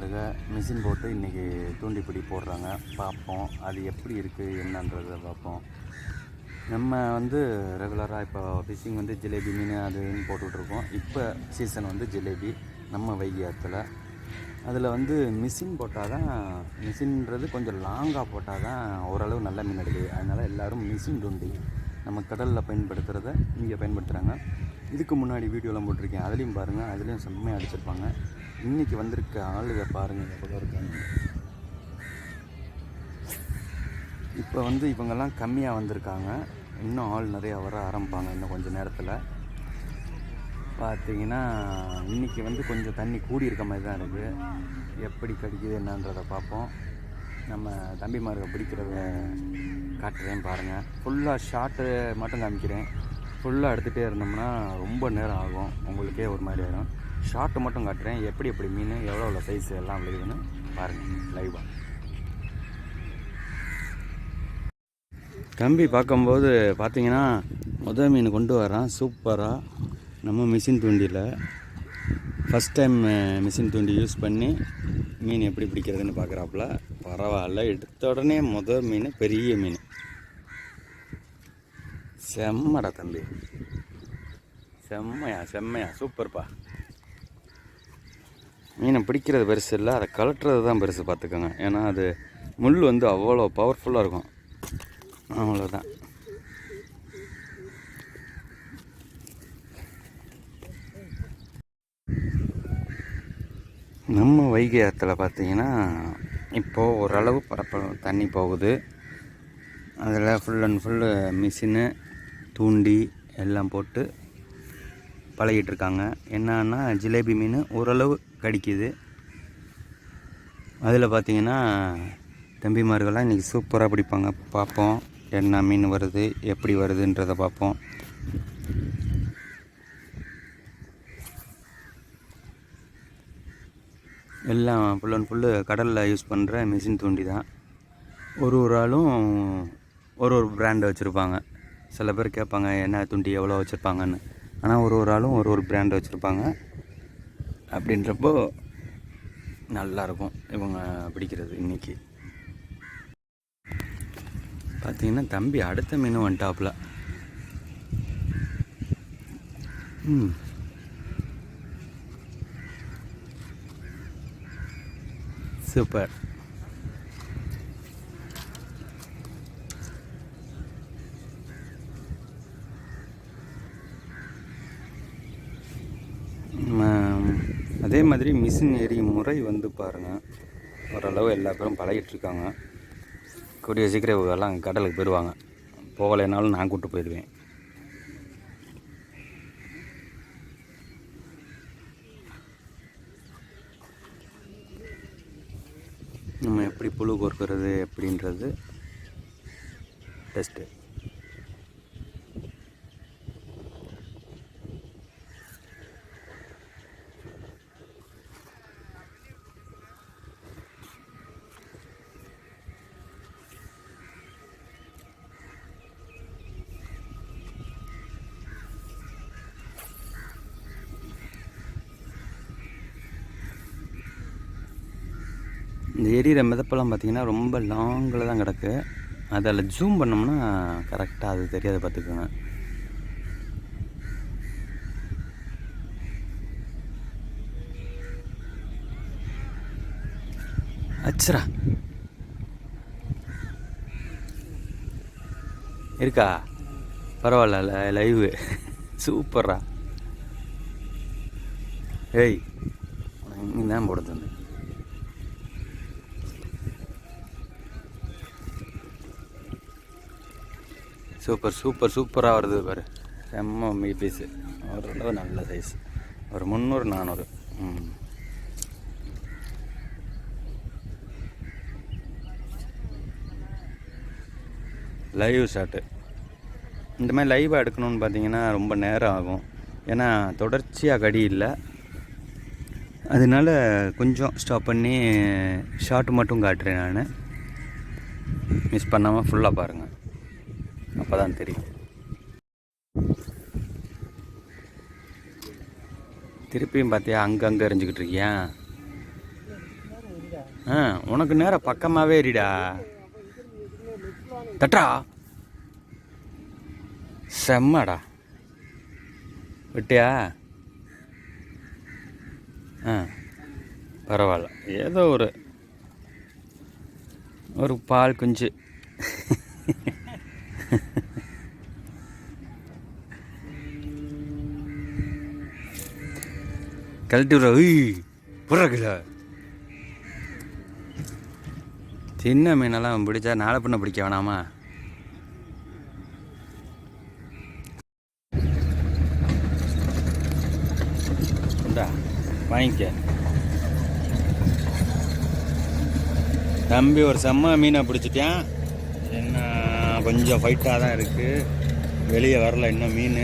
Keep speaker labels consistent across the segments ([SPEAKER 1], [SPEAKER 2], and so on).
[SPEAKER 1] இருக்க மிஷின் போட்டு இன்றைக்கி தூண்டிப்பிடி போடுறாங்க. பார்ப்போம் அது எப்படி இருக்குது என்னன்றதை பார்ப்போம். நம்ம வந்து ரெகுலராக இப்போ ஃபிஷிங் வந்து ஜிலேபி மீன் அதுன்னு போட்டுட்ருக்கோம் இப்போ சீசன் வந்து ஜிலேபி நம்ம வைகை அதில் வந்து மிஷின் போட்டால் தான் மிஷின்றது கொஞ்சம் லாங்காக போட்டால் தான் ஓரளவு நல்ல மீன் எடுக்குது. அதனால் எல்லோரும் மிஷின் தூண்டி நம்ம கடலில் பயன்படுத்துகிறத இங்கே பயன்படுத்துகிறாங்க இதுக்கு முன்னாடி வீடியோலாம் போட்டிருக்கேன். அதுலேயும் பாருங்கள் அதுலேயும் செம்மையாக அடிச்சிருப்பாங்க. இன்றைக்கி வந்திருக்க ஆளுக பாருங்கள் எவ்வளோ இருக்காங்க. இப்போ வந்து இவங்கெல்லாம் கம்மியாக வந்திருக்காங்க. இன்னும் ஆள் நிறையா வர ஆரம்பிப்பாங்க இன்னும் கொஞ்சம் நேரத்தில். பார்த்தீங்கன்னா இன்றைக்கி வந்து கொஞ்சம் தண்ணி கூடி இருக்க மாதிரி தான் இருக்குது எப்படி கடிக்குது என்னன்றதை பார்ப்போம். நம்ம தம்பிமார்கள் பிடிக்கிறத காட்டுறேன் பாருங்கள் ஃபுல்லாக ஷார்ட்டு மட்டும் காமிக்கிறேன். ஃபுல்லாக எடுத்துகிட்டே இருந்தோம்னா ரொம்ப நேரம் ஆகும். உங்களுக்கே ஒரு மாதிரி ஆயிடும் ஷார்ட்டு மட்டும் காட்டுறேன். எப்படி எப்படி மீன் எவ்வளோ எவ்வளோ சைஸ் எல்லாம் விழுகுதுன்னு பாருங்கள் லைவாக கம்பி பார்க்கும்போது பார்த்தீங்கன்னா முதல் மீன் கொண்டு வரான். சூப்பராக நம்ம மிஷின் தூண்டியில். ஃபஸ்ட் டைம் மிஷின் தூண்டி யூஸ் பண்ணி மீன் எப்படி பிடிக்கிறதுன்னு பார்க்குறாப்புல. பரவாயில்ல. எடுத்த உடனே முதல் மீன் பெரிய மீன். செம்மடா தம்பி. செம்மையா செம்மையா சூப்பர்ப்பா மீனை பிடிக்கிறது பெருசு இல்லை அதை கலட்டுறது தான் பெருசு பார்த்துக்கோங்க. ஏன்னா அது முள் வந்து அவ்வளோ பவர்ஃபுல்லாக இருக்கும். அவ்வளோதான் நம்ம வைகை ஆற்றுல பார்த்தீங்கன்னா இப்போது ஓரளவு பரப்ப தண்ணி போகுது. அதில் ஃபுல் அண்ட் ஃபுல்லு மிஷினு தூண்டி எல்லாம் போட்டு பழகிட்டு இருக்காங்க என்னன்னா ஜிலேபி மீன் ஓரளவு கடிக்குது. அதில் பார்த்தீங்கன்னா தம்பிமார்கள்லாம் இன்றைக்கி சூப்பராக பிடிப்பாங்க. பார்ப்போம் என்ன மீன் வருது எப்படி வருதுன்றதை பார்ப்போம் எல்லாம் ஃபுல் அண்ட் ஃபுல்லு கடலில் யூஸ் பண்ணுற மிஷின் தூண்டி தான் ஒரு ஒரு ஆளும் ஒரு ஒரு பிராண்டு வச்சுருப்பாங்க. சில பேர் கேட்பாங்க என்ன துண்டி எவ்வளோ வச்சுருப்பாங்கன்னு? ஆனால் ஒரு ஒரு ஆளும் ஒரு ஒரு பிராண்டு வச்சுருப்பாங்க. அப்படின்றப்போ நல்லாயிருக்கும் இவங்க பிடிக்கிறது இன்றைக்கி பார்த்தீங்கன்னா தம்பி அடுத்த மீன் வந்துட்டாப்புல. ம். சூப்பர். அதே மாதிரி மிஷின் எரியும் முறை வந்து பாருங்கள் ஓரளவு எல்லா பேரும் பழகிட்டுருக்காங்க. கூடிய சீக்கிரம் எல்லாம் கடலுக்கு போயிடுவாங்க. போகலைனாலும் நான் கூப்பிட்டு போயிடுவேன். நம்ம எப்படி புழு கோர்க்கிறது எப்படின்றது டெஸ்ட்டு இந்த எரியிற மிதப்பெல்லாம் பார்த்தீங்கன்னா ரொம்ப லாங்கில் தான் கிடக்கு. அதில் ஜூம் பண்ணோம்னா கரெக்டாக அது தெரியாத பார்த்துக்கோங்க. அச்சரா. இருக்கா? பரவாயில்ல லைவு சூப்பரா ஏய் இங்கே தான் போட சூப்பர் சூப்பர் சூப்பராக வருது பாரு. செம்ம மீ பீஸு. ஓரளவு நல்ல சைஸ் ஒரு முந்நூறு நானூறு. ம். லைவ் ஷாட்டு இந்த மாதிரி லைவாக எடுக்கணும்னு பார்த்தீங்கன்னா ரொம்ப நேரம் ஆகும். ஏன்னா தொடர்ச்சியாக கடி இல்லை. அதனால கொஞ்சம் ஸ்டாப் பண்ணி ஷார்ட் மட்டும் காட்டுறேன் நான். மிஸ் பண்ணாமல் ஃபுல்லாக பாருங்கள் அப்போதான் தெரியும். திருப்பியும் பார்த்தியா அங்கங்கே எரிஞ்சுக்கிட்டு இருக்கியா? ஆ உனக்கு நேரம் பக்கமாகவே எரிடா தட்டா செம்மடா. விட்டியா? ஆ பரவாயில்ல. ஏதோ ஒரு ஒரு பால் குஞ்சு. கழட்டி விட்ற ஐய் புறக்குல சின்ன மீனெல்லாம் பிடிச்சா நாளை பின்ன பிடிக்க வேணாமா? இந்தா வாங்கிக்க. தம்பி ஒரு செம்ம மீனை பிடிச்சிட்டேன் என்ன கொஞ்சம் ஃபைட்டாக தான் இருக்குது வெளியே வரல இன்னும் மீன்.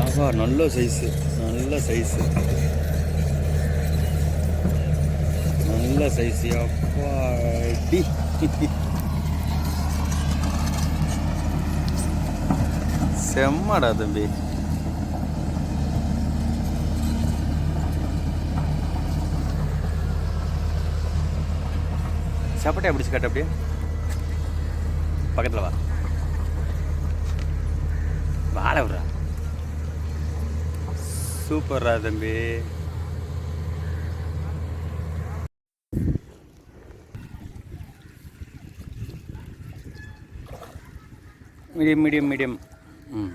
[SPEAKER 1] ஆஹா நல்ல சைஸு நல்ல சைஸு நல்ல சைஸு அப்பா டி செம்மடா தம்பி. சப்பட்டையா பிடிச்சி கட்ட அப்படியே? பக்கத்தில் வா. வாழ விட்றா. சூப்பரா தம்பி. மீடியம் மீடியம் மீடியம் ம்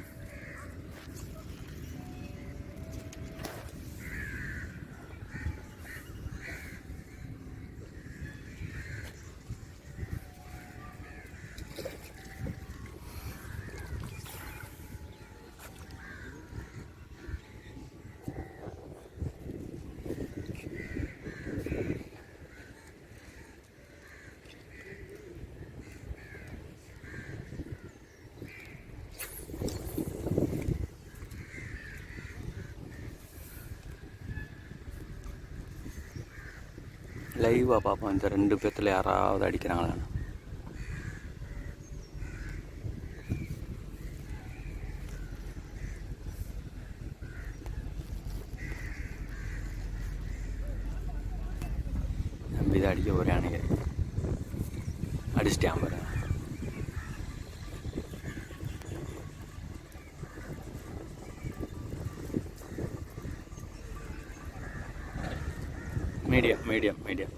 [SPEAKER 1] லைவாக பார்ப்போம் இந்த ரெண்டு பேர்த்தில் யாராவது அடிக்கிறாங்களா? நம்பிதான் அடிக்க ஒரு அணைங்க அடிச்சிட்டான் பாரு. Medium medium.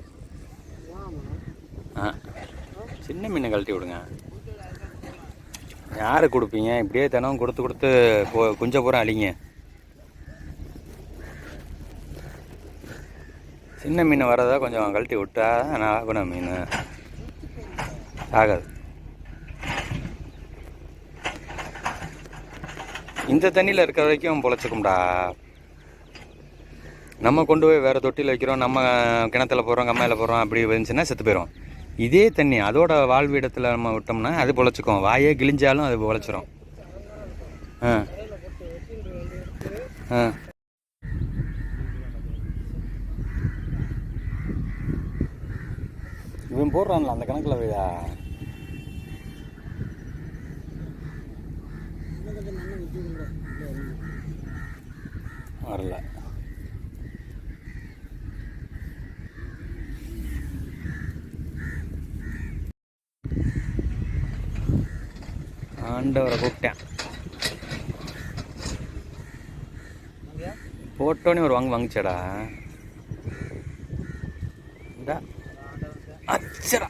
[SPEAKER 1] ஆ. சின்ன மீனை கழட்டி விடுங்க. யாருக்கு கொடுப்பீங்க? இப்படியே தினம் கொடுத்து கொடுத்து கொ- குஞ்ச பூரா அழிங்க. சின்ன மீன் வரதா கொஞ்சம் கழட்டி விட்டா நான் ஆகணும் மீன். ஆகாது. இந்த தண்ணியில் இருக்கிற வரைக்கும் பொழைச்சிக்கும்டா. நம்ம கொண்டு போய் வேறு தொட்டியில் வைக்கிறோம் நம்ம கிணத்துல போடுறோம் கம்மாயில் போடுறோம் அப்படி வந்துச்சுன்னா செத்து போயிடும் இதே தண்ணி அதோட வாழ்விடத்தில் நம்ம விட்டோம்னா அது பொழைச்சிக்கும். வாயே கிழிஞ்சாலும் அது பொழைச்சிரும். ஆ. ஆ. இவன் போடுறான்ல அந்த கணக்கில் வையா வரல. ஆண்டவரை கூப்பிட்டேன். போட்டோன்னே ஒரு வாங்க வாங்கிச்சடா. இந்த. அச்சரா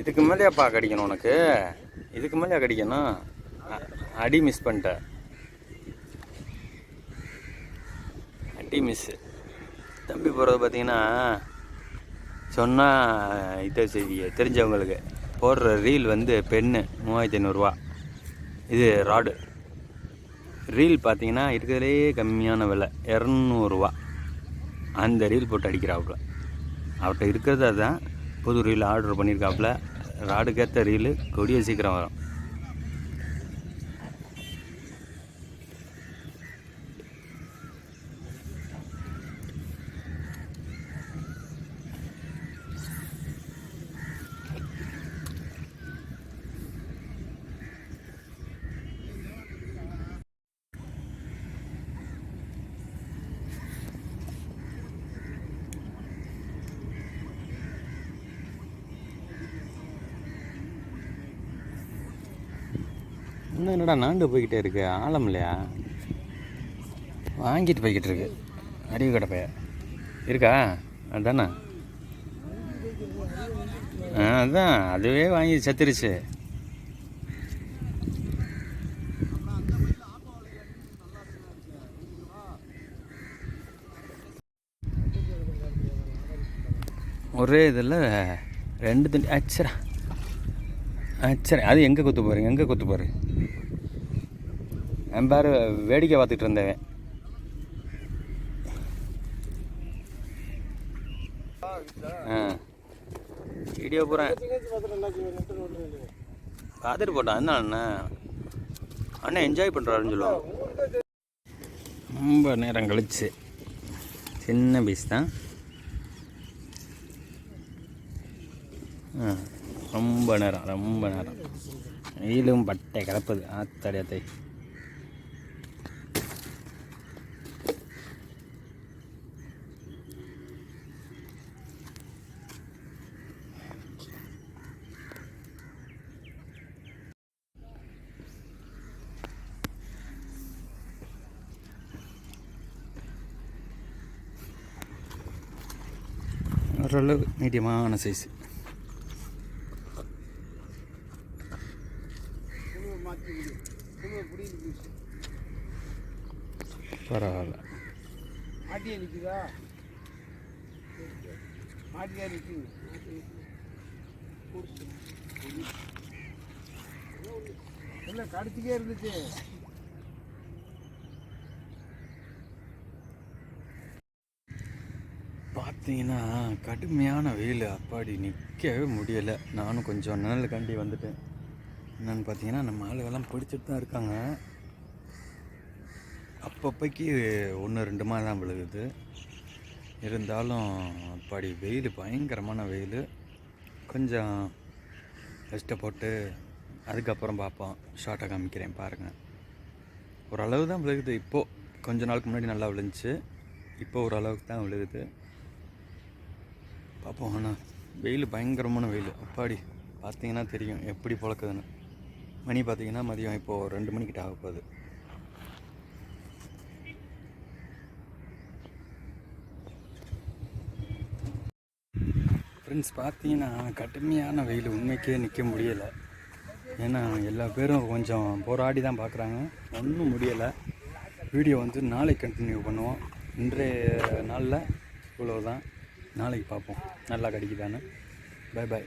[SPEAKER 1] இதுக்கு மேலேயாப்பா கடிக்கணும் உனக்கு? இதுக்கு மேலேயா கடிக்கணும்? அடி மிஸ் பண்ணிட்ட அடி மிஸ்ஸு தம்பி போகிறது பார்த்தீங்கன்னா சொன்னால் இதை செய்தியை தெரிஞ்சவங்களுக்கு. போடுற ரீல் வந்து பென்னு மூவாயிரத்தி ஐநூறுரூவா இது ராடு. ரீல் பார்த்தீங்கன்னா இருக்கிறதுலே கம்மியான விலை இரநூறுவா. அந்த ரீல் போட்டு அடிக்கிறாப்புல. அவர்கிட்ட இருக்கிறதா தான் புது ரீல் ஆர்டர் பண்ணியிருக்காப்புல. ராடுக்கேற்ற ரீலு கொடிய சீக்கிரம் வரும். இன்னும் என்னடா நாண்டு போய்கிட்டே இருக்கு? ஆழம் இல்லையா? வாங்கிட்டு போய்கிட்டு இருக்கு. அறிவு கடப்பைய. இருக்கா? அதானே? அதுதான் அதான். அதுவே வாங்கி செத்துருச்சு. ஒரே இதில் ரெண்டு தண்ணி அச்சரா. அச்சரா. அது எங்கே கொத்து பாரு எங்கே கொத்து பாரு என் வேடிக்கை பார்த்துட்டு இருந்தேன் ஆ. வீடியோ போகிறேன் பார்த்துட்டு போட்டான் என்ன அண்ணன் அண்ணன் என்ஜாய் பண்ணுறாருன்னு சொல்லுவான் ரொம்ப நேரம் கழிச்சு. சின்ன பீஸ் தான். ஆ, ரொம்ப நேரம் ரொம்ப நேரம். வெயிலும் பட்டை கிடப்புது ஆத்தாடி ஆத்தை ஓரளவு மீடியமான சைஸ் பரவாயில்ல.
[SPEAKER 2] மாட்டியே நிற்குதா மாட்டியா நிற்குது இல்லை கடிச்சிக்கே இருந்துச்சு.
[SPEAKER 1] பார்த்தீங்கன்னா கடுமையான வெயில். அப்பாடி நிற்கவே முடியலை. நானும் கொஞ்சம் நிழல் கண்டி வந்துட்டேன். என்னென்னு பார்த்தீங்கன்னா நம்ம ஆளுகெல்லாம் பிடிச்சிட்டு தான் இருக்காங்க. அப்பப்போக்கு ஒன்று ரெண்டு மாதிரி தான் விழுகுது. இருந்தாலும் அப்பாடி வெயில் பயங்கரமான வெயில். கொஞ்சம் கஷ்டப்பட்டு அதுக்கப்புறம் பார்ப்போம். ஷார்ட்டாக காமிக்கிறேன் பாருங்கள் ஓரளவு தான் விழுகுது. இப்போது கொஞ்ச நாளுக்கு முன்னாடி நல்லா விழுந்துச்சு. இப்போ ஓரளவுக்கு தான் விழுகுது. பார்ப்போம் ஆனால் வெயில் பயங்கரமான வெயில். அப்பாடி பார்த்தீங்கன்னா தெரியும் எப்படி பழக்குதுன்னு. மணி பார்த்தீங்கன்னா மதியம் இப்போது ரெண்டு மணிக்கிட்ட ஆக போகுது. ஃப்ரெண்ட்ஸ் பார்த்தீங்கன்னா கடுமையான வெயில். உண்மைக்கே நிற்க முடியலை. ஏன்னா எல்லா பேரும் கொஞ்சம் போராடி தான் பார்க்குறாங்க. ஒன்றும் முடியலை. வீடியோ வந்து நாளைக்கு கண்டினியூ பண்ணுவோம். இன்றைய நாளில் இவ்வளோ தான் நாளைக்கு பார்ப்போம். நல்லா கிடைக்குதான்னு. Bye bye